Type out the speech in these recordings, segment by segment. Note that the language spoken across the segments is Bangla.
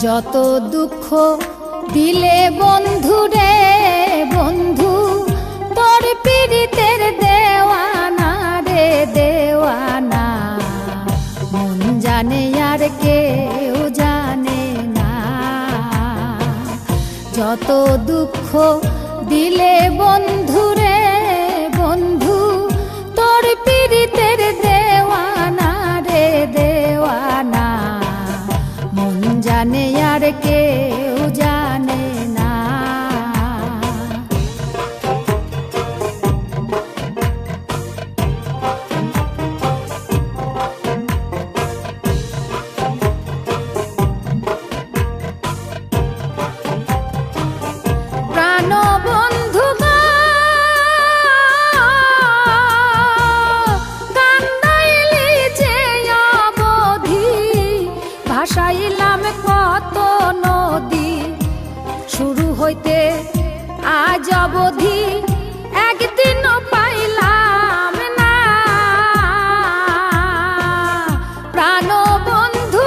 যত দুঃখ দিলে বন্ধু রে বন্ধু, তোর পীড়িতের দেওয়ানা রে দেওয়ানা। মন জানে আর কেউ জানে না। যত দুঃখ দিলে বন্ধু ভাসাইলাম কত নদী। শুরু হইতে আজ অবধি একদিন পাইলাম না। প্রাণ বন্ধু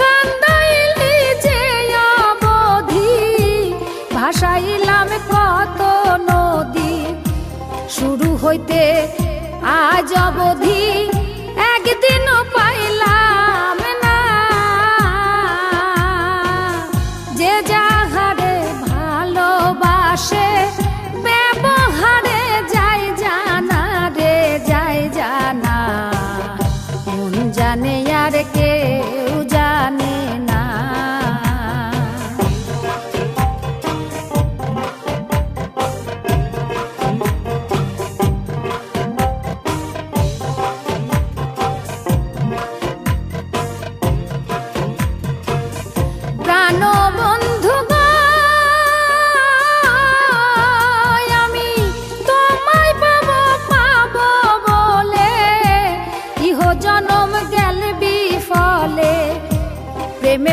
কান্দাইলি যে অবধি ভাসাইলাম কত নদী। শুরু হইতে আজ অবধি একদিনও পাইলাম না। যে যা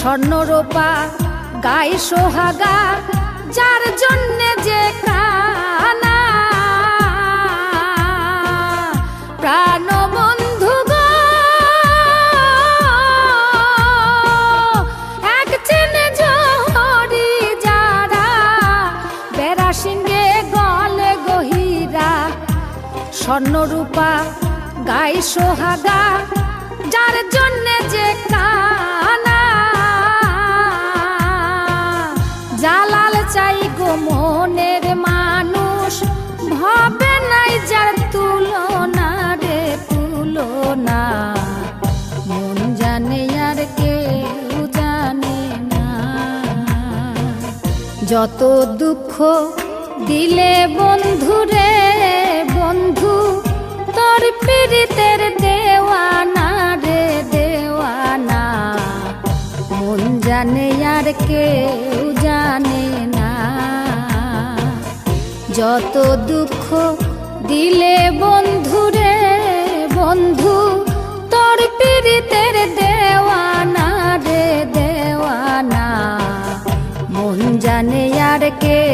স্বর্ণরূপা, গায়ে সোহাগা, যার জন্যে যে কানা। প্রাণ বন্ধু এক চেনে ঝরি যারা, বেড়া সিংহে গলে গহিরা। স্বর্ণরূপা, গায়ে সোহাগা, যার জন্য যে কানা। যত দুঃখ দিলে বন্ধু রে বন্ধু, তোর পীড়িতের দেওয়ানা রে দেওয়ানা। মন জানে আর কেউ জানে না। যত দুঃখ দিলে বন্ধু রে বন্ধু, তোর পীড়িতের দেওয়ানা জানে আর